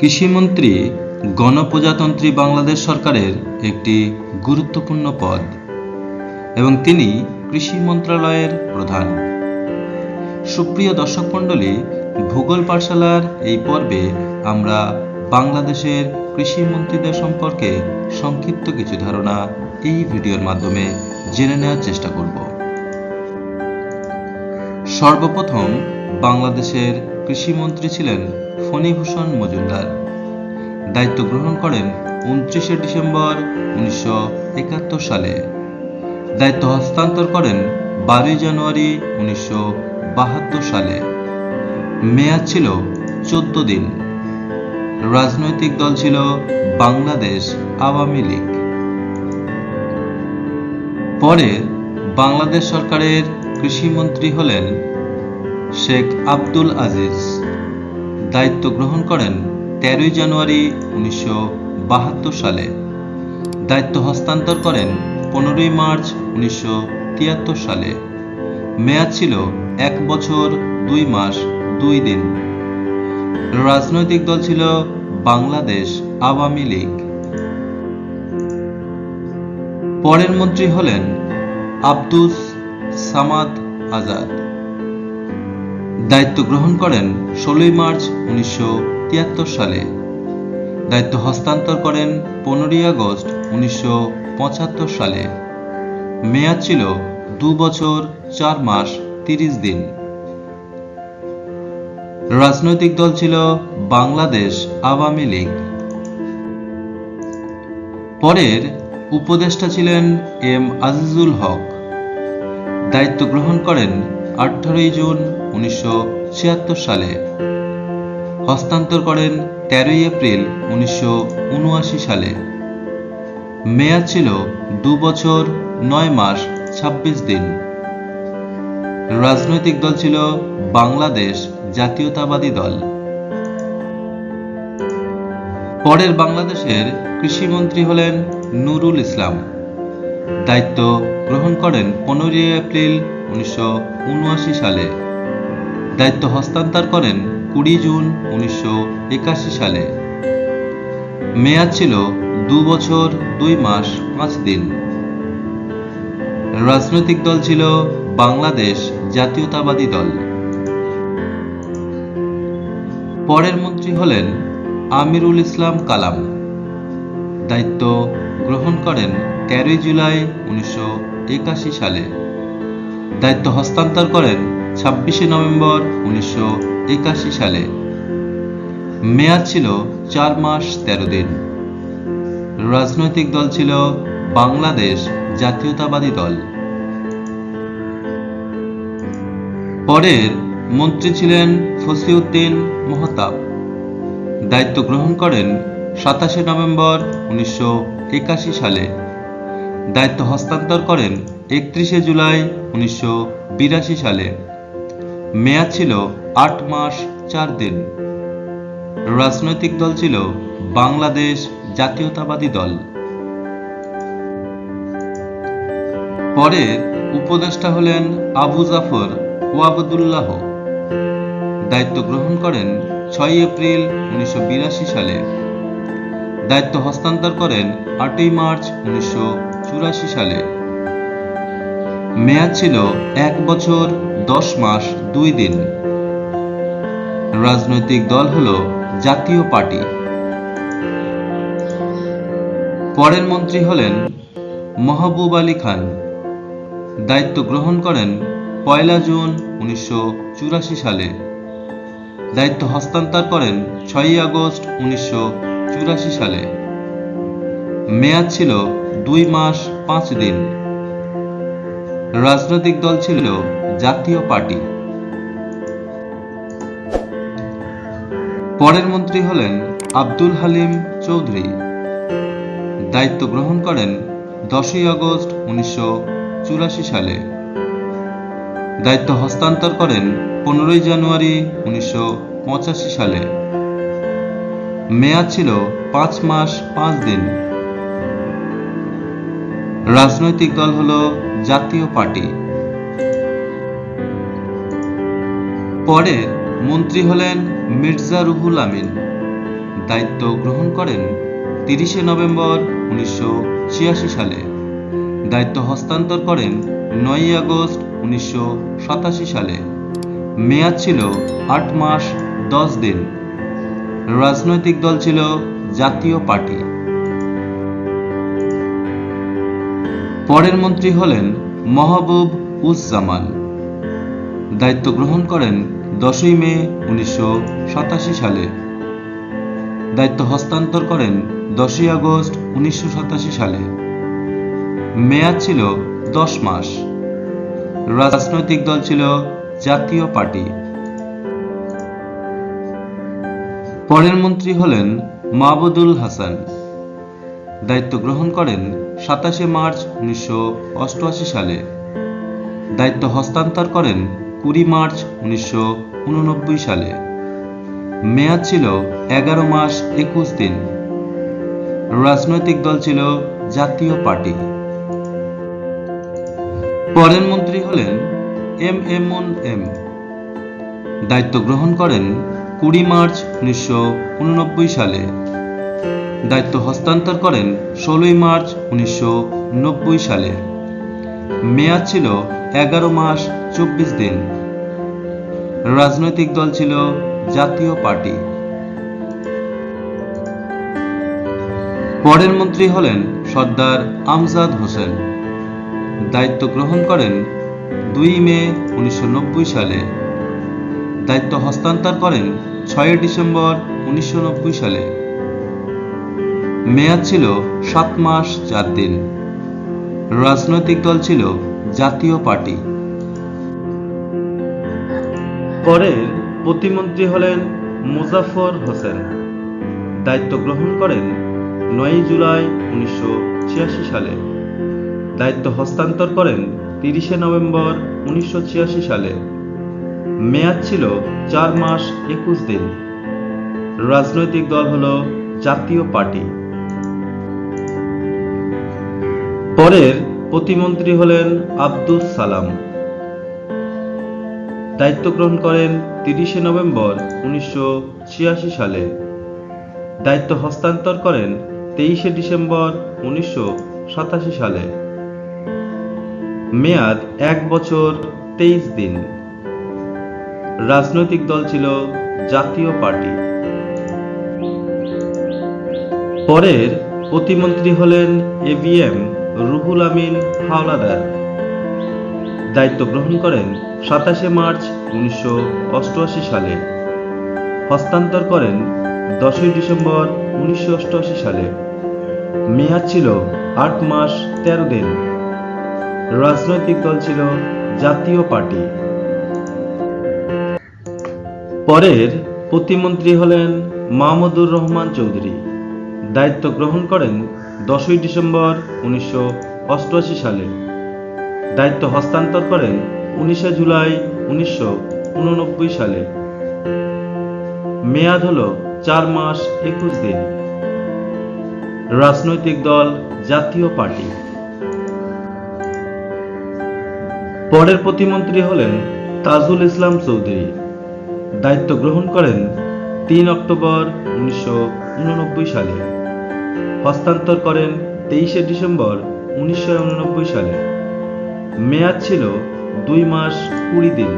কৃষিমন্ত্রী, গণপ্রজাতন্ত্রী বাংলাদেশ সরকারের একটি গুরুত্বপূর্ণ পদ এবং তিনি কৃষি মন্ত্রণালয়ের প্রধান। সুপ্রিয় দর্শক মণ্ডলী, ভূগোল পাঠশালার এই পর্বে আমরা বাংলাদেশের কৃষি মন্ত্রীদের সম্পর্কে সংক্ষিপ্ত কিছু ধারণা এই ভিডিওর মাধ্যমে জেনে নেওয়ার চেষ্টা করব। সর্বপ্রথম বাংলাদেশের কৃষিমন্ত্রী ছিলেন ফণীভূষণ মজুমদার। দায়িত্ব গ্রহণ করেন উনত্রিশে ডিসেম্বর উনিশশো একাত্তর সালে। দায়িত্ব হস্তান্তর করেন বারোই জানুয়ারি উনিশশো বাহাত্তর সালে। মেয়াদ ছিল চোদ্দ দিন। রাজনৈতিক দল ছিল বাংলাদেশ আওয়ামী লীগ। পরে বাংলাদেশ সরকারের কৃষিমন্ত্রী হলেন শেখ আব্দুল আজিজ। দায়িত্ব গ্রহণ করেন তেরোই জানুয়ারি উনিশশো বাহাত্তর সালে। দায়িত্ব হস্তান্তর করেন পনেরোই মার্চ উনিশশো তিয়াত্তর সালে। মেয়াদ ছিল এক বছর, দুই মাস, দুই দিন। রাজনৈতিক দল ছিল বাংলাদেশ আওয়ামী লীগ। পরের মন্ত্রী হলেন আব্দুস সামাদ আজাদ। দায়িত্ব গ্রহণ করেন ষোলোই মার্চ উনিশশো তিয়াত্তর সালে। দায়িত্ব হস্তান্তর করেন পনেরোই আগস্ট উনিশশো পঁচাত্তর সালে। মেয়াদ ছিল দু বছর চার মাস তিরিশ দিন। রাজনৈতিক দল ছিল বাংলাদেশ আওয়ামী লীগ। পরের উপদেষ্টা ছিলেন এম আজিজুল হক। দায়িত্ব গ্রহণ করেন আঠারোই জুন উনিশশো ছিয়াত্তর সালে। হস্তান্তর করেন তেরোই এপ্রিল উনিশশো উনআশি সালে। মেয়াদ ছিল দু বছর নয় মাস ছাব্বিশ দিন। রাজনৈতিক দল ছিল বাংলাদেশ জাতীয়তাবাদী দল। পরের বাংলাদেশের কৃষিমন্ত্রী হলেন নুরুল ইসলাম। দায়িত্ব গ্রহণ করেন পনেরোই এপ্রিল উনিশশো উনআশি সালে। দায়িত্ব হস্তান্তর করেন কুড়ি জুন উনিশশো একাশি সালে। মেয়াদ ছিল দু বছর দুই মাস পাঁচ দিন। রাজনৈতিক দল ছিল বাংলাদেশ জাতীয়তাবাদী দল। পরের মন্ত্রী হলেন আমিরুল ইসলাম কালাম। দায়িত্ব গ্রহণ করেন তেরোই জুলাই উনিশশো একাশি সালে। দায়িত্ব হস্তান্তর করেন ছাব্বিশে নভেম্বর উনিশশো একাশি সালে। মেয়াদ ছিল চার মাস তেরো দিন। রাজনৈতিক দল ছিল বাংলাদেশ জাতীয়তাবাদী দল। পরের মন্ত্রী ছিলেন ফসিউদ্দিন মোহতাব। দায়িত্ব গ্রহণ করেন সাতাশে নভেম্বর উনিশশো একাশি সালে। দায়িত্ব হস্তান্তর করেন একত্রিশে জুলাই উনিশশো বিরাশি সালে। মেয়াদ ছিল আট মাস চার দিন। রাজনৈতিক দল ছিল বাংলাদেশ জাতীয়তাবাদী দল। পরে উপদেষ্টা হলেন আবু জাফর ওয়াবদুল্লাহ। দায়িত্ব গ্রহণ করেন ছয় এপ্রিল উনিশশো বিরাশি সালে। দায়িত্ব হস্তান্তর করেন আটই মার্চ উনিশশো চুরাশি সালে। মেয়াদ ছিল এক বছর দশ মাস, দুই দিন। রাজনৈতিক দল হল জাতীয় পার্টি। পরের মন্ত্রী হলেন মাহবুব আলী খান। দায়িত্ব গ্রহণ করেন পয়লা জুন উনিশশো চুরাশি সালে। দায়িত্ব হস্তান্তর করেন ছয়ই আগস্ট উনিশশো চুরাশি সালে। মেয়াদ ছিল দুই মাস, পাঁচ দিন। রাজনৈতিক দল ছিল জাতীয় পার্টি। পরের মন্ত্রী হলেন আব্দুল হালিম চৌধুরী। দায়িত্ব গ্রহণ করেন দশই আগস্ট উনিশশো চুরাশি সালে। দায়িত্ব হস্তান্তর করেন পনেরোই জানুয়ারি উনিশশো পঁচাশি সালে। মেয়াদ ছিল পাঁচ মাস পাঁচ দিন। রাজনৈতিক দল হল জাতীয় পার্টি। পরে মন্ত্রী হলেন মির্জা রুহুল আমিন। দায়িত্ব গ্রহণ করেন তিরিশে নভেম্বর উনিশশো ছিয়াশি সালে। দায়িত্ব হস্তান্তর করেন নয়ই আগস্ট উনিশশো সাতাশি সালে। মেয়াদ ছিল আট মাস, দশ দিন। রাজনৈতিক দল ছিল জাতীয় পার্টি। পরের মন্ত্রী হলেন মাহবুব উজ্জামান। দায়িত্ব গ্রহণ করেন দশই মে উনিশশো সাতাশি সালে। দায়িত্ব হস্তান্তর করেন দশই আগস্ট উনিশশো সাতাশি সালে। মেয়াদ ছিল দশ মাস। রাজনৈতিক দল ছিল জাতীয় পার্টি। পরের মন্ত্রী হলেন মাহবুদুল হাসান। দায়িত্ব গ্রহণ করেন সাতাশে মার্চ উনিশশো অষ্টআশি সালে। দায়িত্ব হস্তান্তর করেন কুড়ি মার্চ উনিশশো উননব্বই সালে। মেয়াদ ছিল এগারো মাস একুশ দিন। রাজনৈতিক দল ছিল জাতীয় পার্টি। পরের মন্ত্রী হলেন এম এম এম। দায়িত্ব গ্রহণ করেন কুড়ি মার্চ উনিশশো উননব্বই সালে। দায়িত্ব হস্তান্তর করেন ষোলোই মার্চ উনিশশো নব্বই সালে। মেয়াদ ছিল এগারো মাস চব্বিশ দিন। রাজনৈতিক দল ছিল জাতীয় পার্টি। পরের মন্ত্রী হলেন সর্দার আমজাদ হোসেন। দায়িত্ব গ্রহণ করেন দুই মে উনিশশো নব্বই সালে। দায়িত্ব হস্তান্তর করেন ছয় ডিসেম্বর উনিশশো নব্বই সালে। মেয়াদ ছিল সাত মাস চার দিন। রাজনৈতিক দল ছিল জাতীয় পার্টি। পরের প্রতিমন্ত্রী হলেন মুজাফর হোসেন। দায়িত্ব গ্রহণ করেন নয় জুলাই উনিশশো ছিয়াশি সালে। দায়িত্ব হস্তান্তর করেন তিরিশে নভেম্বর উনিশশো ছিয়াশি সালে। মেয়াদ ছিল চার মাস একুশ দিন। রাজনৈতিক দল হল জাতীয় পার্টি। পরের প্রতিমন্ত্রী হলেন আব্দুস সালাম। দায়িত্ব গ্রহণ করেন তিরিশে নভেম্বর উনিশশো ছিয়াশি সালে। দায়িত্ব হস্তান্তর করেন তেইশে ডিসেম্বর উনিশশো সাতাশি সালে। মেয়াদ এক বছর তেইশ দিন। রাজনৈতিক দল ছিল জাতীয় পার্টি। পরের প্রতিমন্ত্রী হলেন এবিএম রুহুল আমিন হাওলাদার। দায়িত্ব গ্রহণ করেন সাতাশে মার্চ উনিশশো অষ্টআশি সালে। হস্তান্তর করেন দশই ডিসেম্বর উনিশশো অষ্টআশি সালে। মেয়াদ ছিল আট মাস তেরো দিন। রাজনৈতিক দল ছিল জাতীয় পার্টি। পরের প্রতিমন্ত্রী হলেন মাহমুদুর রহমান চৌধুরী। দায়িত্ব গ্রহণ করেন দশই ডিসেম্বর উনিশশো অষ্টআশি সালে। দায়িত্ব হস্তান্তর করেন উনিশে জুলাই উনিশশো উননব্বই সালে। মেয়াদ হল চার মাস একুশ দিন। রাজনৈতিক দল, জাতীয় পার্টি। পরের প্রতিমন্ত্রী হলেন তাজুল ইসলাম চৌধুরী। দায়িত্ব গ্রহণ করেন তিন অক্টোবর উনিশশো উননব্বই সালে। হস্তান্তর করেন তেইশে ডিসেম্বর উনিশশো উননব্বই সালে। মেয়াদ ছিল দুই মাস কুড়ি দিন।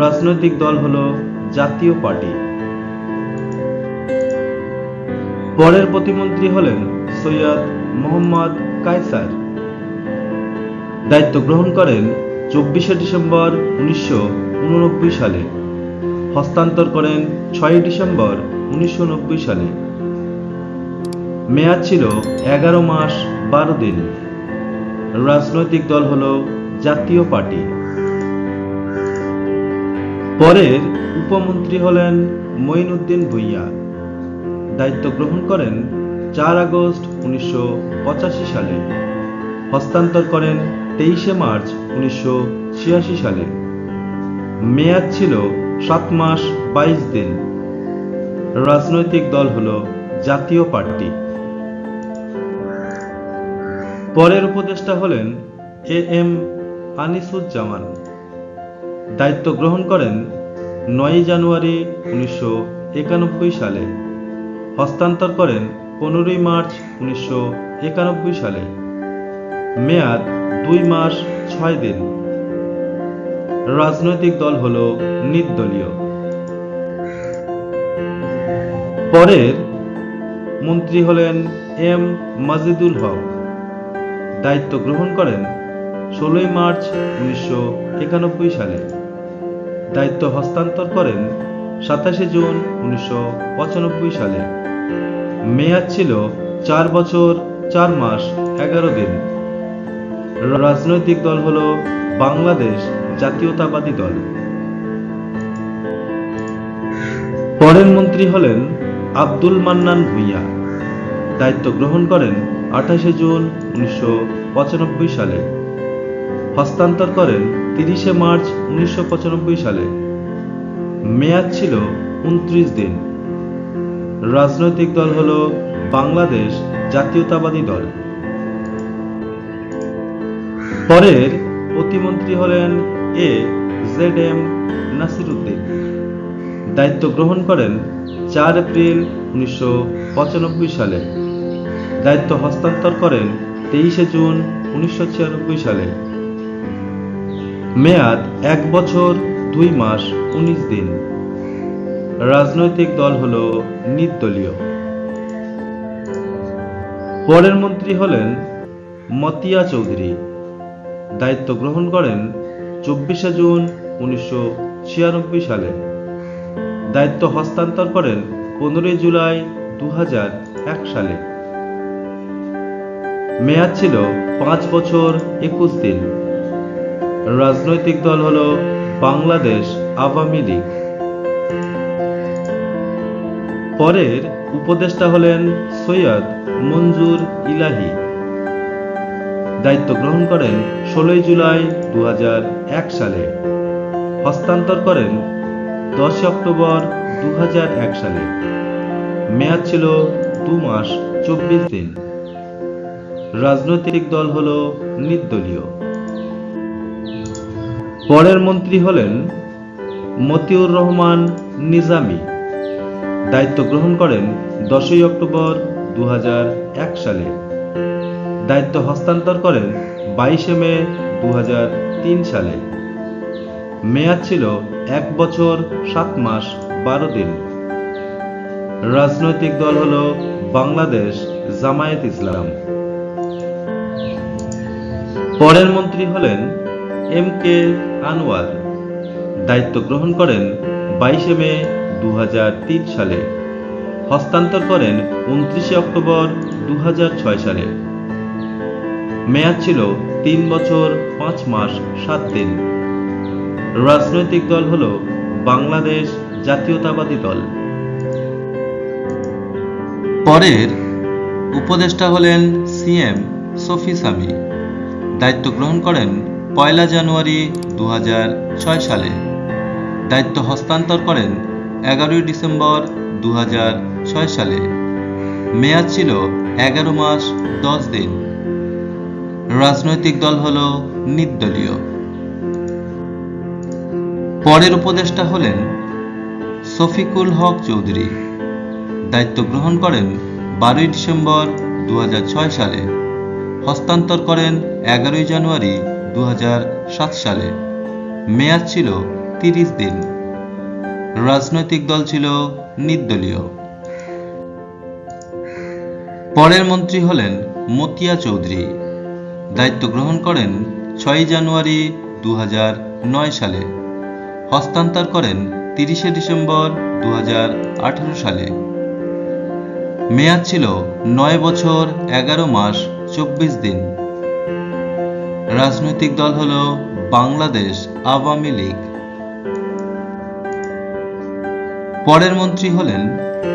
রাজনৈতিক দল হল জাতীয় পার্টি। পরের প্রতিমন্ত্রী হলেন সৈয়দ মোহাম্মদ কায়সার। দায়িত্ব গ্রহণ করেন চব্বিশে ডিসেম্বর উনিশশো উননব্বই সালে। হস্তান্তর করেন ছয় ডিসেম্বর উনিশশো নব্বই সালে। মেয়াদ ছিল এগারো মাস বারো দিন। রাজনৈতিক দল হল জাতীয় পার্টি। পরের উপমন্ত্রী হলেন মঈনুদ্দিন ভুইয়া। দায়িত্ব গ্রহণ করেন চার আগস্ট উনিশশো পঁচাশি সালে। হস্তান্তর করেন তেইশে মার্চ উনিশশো ছিয়াশি সালে। মেয়াদ ছিল সাত মাস বাইশ দিন। রাজনৈতিক দল হল জাতীয় পার্টি। পরের উপদেষ্টা হলেন এ এম আনিসুজ্জামান। দায়িত্ব গ্রহণ করেন নয়ই জানুয়ারি উনিশশো একানব্বই সালে। হস্তান্তর করেন পনেরোই মার্চ উনিশশো একানব্বই সালে। মেয়াদ দুই মাস ছয় দিন। রাজনৈতিক দল হল নির্দলীয়। পরের মন্ত্রী হলেন এম মাজিদুল হক। দায়িত্ব গ্রহণ করেন ষোলোই মার্চ উনিশশো একানব্বই সালে। দায়িত্ব হস্তান্তর করেন সাতাশে জুন উনিশশো পঁচানব্বই সালে। মেয়াদ ছিল চার বছর চার মাস এগারো দিন। রাজনৈতিক দল হল বাংলাদেশ জাতীয়তাবাদী দল। পরের মন্ত্রী হলেন আব্দুল মান্নান ভূঁইয়া। দায়িত্ব গ্রহণ করেন আঠাশে জুন উনিশশো পঁচানব্বই সালে। হস্তান্তর করেন তিরিশে মার্চ উনিশশো পঁচানব্বই সালে। মেয়াদ ছিল উনত্রিশ দিন। রাজনৈতিক দল হল বাংলাদেশ জাতীয়তাবাদী দল। পরের প্রতিমন্ত্রী হলেন এ জেড এম নাসিরুদ্দিন। দায়িত্ব গ্রহণ করেন চার এপ্রিল উনিশশো পঁচানব্বই সালে। দায়িত্ব হস্তান্তর করেন তেইশে জুন উনিশশো ছিয়ানব্বই সালে। মেয়াদ এক বছর দুই মাস উনিশ দিন। রাজনৈতিক দল হল নির্দলীয়। পরের মন্ত্রী হলেন মতিয়া চৌধুরী। দায়িত্ব গ্রহণ করেন চব্বিশে জুন উনিশশো ছিয়ানব্বই সালে। দায়িত্ব হস্তান্তর করেন পনেরোই জুলাই দু সালে। মেয়াদ ছিল পাঁচ বছর একুশ দিন। রাজনৈতিক দল হল বাংলাদেশ আওয়ামী লীগ। পরের উপদেষ্টা হলেন সৈয়দ মঞ্জুর ইলাহি। দায়িত্ব গ্রহণ করেন ষোলোই জুলাই দু হাজার এক সালে। হস্তান্তর করেন দশই অক্টোবর দু হাজার এক সালে। মেয়াদ ছিল দু মাস চব্বিশ দিন। রাজনৈতিক দল হল নির্দলীয়। পরের মন্ত্রী হলেন মতিউর রহমান নিজামী। দায়িত্ব গ্রহণ করেন দশই অক্টোবর দু হাজার এক সালে। দায়িত্ব হস্তান্তর করেন বাইশে মে দু হাজার তিন সালে। মেয়াদ ছিল এক বছর সাত মাস বারো দিন। রাজনৈতিক দল হল বাংলাদেশ জামায়াত ইসলাম। পরের মন্ত্রী হলেন এম কে আনোয়ার। দায়িত্ব গ্রহণ করেন বাইশে মে দু হাজার তিন সালে। হস্তান্তর করেন উনত্রিশে অক্টোবর দু হাজার ছয় সালে। মেয়াদ ছিল তিন বছর পাঁচ মাস সাত দিন। রাজনৈতিক দল হল বাংলাদেশ জাতীয়তাবাদী দল। পরের উপদেষ্টা হলেন সিএম সফি সামি দায়িত্ব গ্রহণ করেন পয়লা জানুয়ারি দু হাজার ছয় সালে। দায়িত্ব হস্তান্তর করেন এগারোই ডিসেম্বর দু হাজার ছয় সালে। মেয়াদ ছিল এগারো মাস দশ দিন। রাজনৈতিক দল হল নির্দলীয়। পরের উপদেষ্টা হলেন শফিকুল হক চৌধুরী। দায়িত্ব গ্রহণ করেন বারোই ডিসেম্বর দু হাজার ছয় সালে। হস্তান্তর করেন এগারোই জানুয়ারি দু হাজার সাত সালে। মেয়াদ ছিল তিরিশ দিন। রাজনৈতিক দল ছিল নির্দলীয়। পরের মন্ত্রী হলেন মতিয়া চৌধুরী। দায়িত্ব গ্রহণ করেন ছয় জানুয়ারি দু হাজার নয় সালে। হস্তান্তর করেন তিরিশে ডিসেম্বর দু হাজার আঠারো সালে। মেয়াদ ছিল নয় বছর এগারো মাস চব্বিশ দিন। রাজনৈতিক দল হল বাংলাদেশ আওয়ামী লীগ। পরের মন্ত্রী হলেন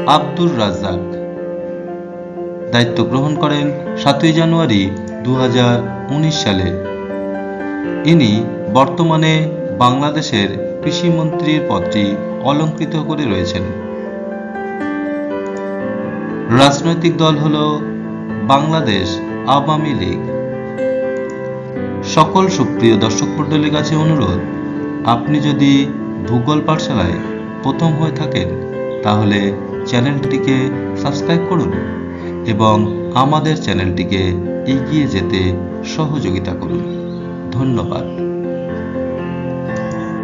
আব্দুর রাজ্জাক। দায়িত্ব গ্রহণ করেন সাতই জানুয়ারি দু হাজার উনিশ সালে। ইনি বর্তমানে বাংলাদেশের কৃষিমন্ত্রীর পদটি অলঙ্কৃত করে রয়েছেন। রাজনৈতিক দল হল বাংলাদেশ আওয়ামী লীগ। সকল সুপ্রিয় দর্শক মণ্ডলীর কাছে অনুরোধ, আপনি যদি ভূগোল পাঠশালায় প্রথম হয়ে থাকেন, তাহলে চ্যানেলটিকে সাবস্ক্রাইব করুন এবং আমাদের চ্যানেলটিকে এগিয়ে যেতে সহযোগিতা করুন। ধন্যবাদ।